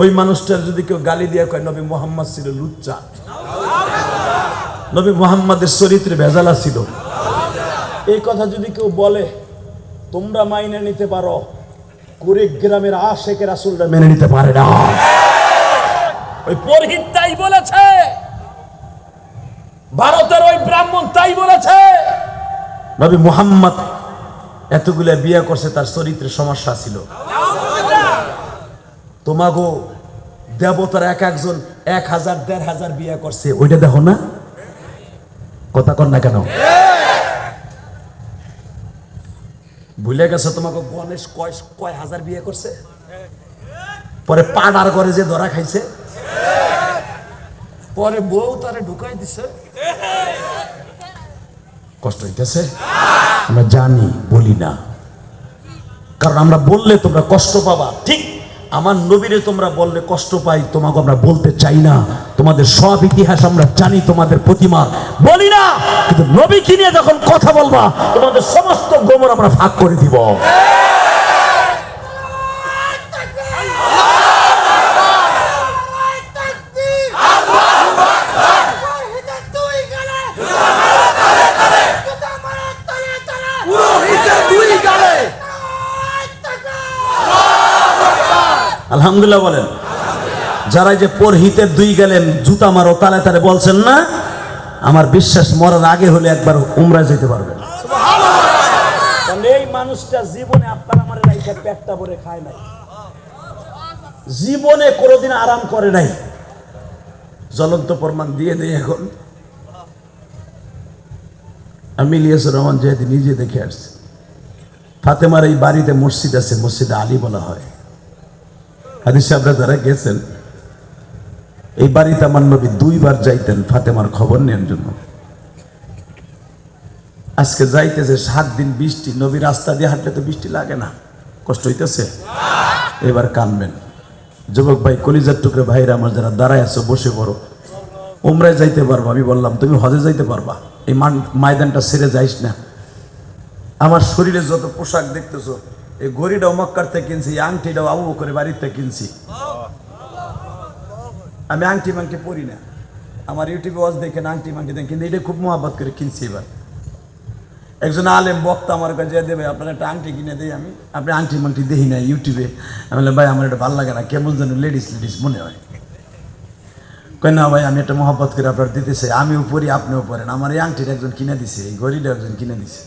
ওই মানুষটার যদি কেউ গালি দিয়ে কয়, নবী মোহাম্মদ ছিল লুচ্চা। নবী মোহাম্মদের চরিত্রে ভেজালা ছিল এই কথা যদি কেউ বলে, তোমরা মাইনে নিতে পারো, কুড়িগ্রামের আশেকের আসলটা মেনে নিতে পারে না। ওই পরহিত তাই বলেছে। ভারতের ওই ব্রাহ্মণ তাই বলেছে। নবী মোহাম্মদ এতগুলা বিয়ে করছে, তার চরিত্রে সমস্যা ছিল। তোমাগো দেবতার এক একজন এক হাজার, দেড় হাজার বিয়ে করছে। ওইটা দেখো না? কথা কর না কেন? ভুলে গেছো তোমাকে গণেশ কয় কয় হাজার বিয়ে করছে? পরে পাড়ার ঘরে যে ধরা খাইছে? পরে বউ তারে ঢুকাই দিছে। কষ্ট হইতেছে? আমরা জানি, বলি না। কারণ আমরা বললে তোমরা কষ্ট পাবা। ঠিক আমার নবীরে তোমরা বললে কষ্ট পাই, তোমাকে আমরা বলতে চাই না। তোমাদের সব ইতিহাস আমরা জানি, তোমাদের প্রতিমা। বলি না, কিন্তু নবীকে নিয়ে যখন কথা বলবা, তোমাদের সমস্ত গোমর আমরা ভাগ করে দিব। আলহামদুলিল্লাহ বলেন। যারা যে পরহিতের দুই গেলেন, জুতা মারো, তালে তালে বলছেন না, আমার বিশ্বাস মরার আগে হলে একবার উমরা যেতে পারবেন। এই মানুষটা জীবনে আপনার আমার রাইখা পেটটা ভরে খায় নাই। জীবনে কোনোদিন আরাম করে নাই। জ্বলন্ত প্রমাণ দিয়ে দেয় এখন। আমি ইলিয়াসুর রহমান যেহেতু নিজে দেখে আসছি। ফাতেমার এই বাড়িতে মসজিদ আছে, মসজিদে আলী বলা হয়। হাদিস সাহেবরা যারা গেছেন, এই বাড়িতে আমার নবী দুইবার যাইতেন ফাতেমার খবর নেওয়ার জন্য। আজকে যাইতেছে সাত দিন বৃষ্টি, নবী রাস্তা দিয়ে হাঁটলে তো বৃষ্টি লাগে না, কষ্ট হইতেছে? এবার কানবেন। যুবক ভাই, কলিজার টুকরে ভাইরা আমার যারা দাঁড়ায় আছো, বসে পড়ো। উমরায় যাইতে পারব, আমি বললাম, তুমি হজে যাইতে পারবা? এই মান- ময়দানটা ছেড়ে যাইস না। আমার শরীরে যত পোশাক দেখতেছো এই ঘড়িটাও মক্কার থেকে কিনছি আংটিটাও আবু করে বাড়িতে কিনছি। আমি আংটি মাংটি পরি না। আমার ইউটিউবে ওয়াজ দেখেন আংটি মাংটি দেখেন কিন্তু এটা খুব মহাব্বত করে কিনছি এবার। একজন আলেম, বক্তা আমার কাছে দেবে, আপনার একটা আংটি কিনে দিই আমি। আপনি আংটি মাংটি দেখি না ইউটিউবে। আমি বললাম, ভাই, আমার এটা ভালো লাগে না, কেমন যেন লেডিস লেডিস মনে হয়। কই না ভাই, আমি একটা মহব্বত করে আপনার দিতে চাই আমিও পরি, আপনিও পরেন। আমার এই আংটিটা একজন কিনে দিছে, এই ঘড়িটা একজন কিনে দিছে।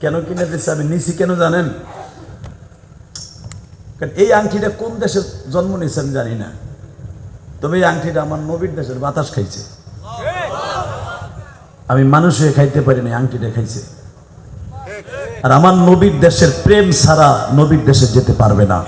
কেন কিনে দিচ্ছে আমি নিছি, কেন জানেন? কারণ এই আংটিটা কোন দেশে জন্ম নিয়েছে আমি জানি না। তবে এই আংটিটা আমার নবীর দেশের বাতাস খাইছে। আমি মানুষ হয়ে খাইতে পারি না আংটিটা খাইছে। আর আমার নবীর দেশের প্রেম ছাড়া নবীর দেশে যেতে পারবে না।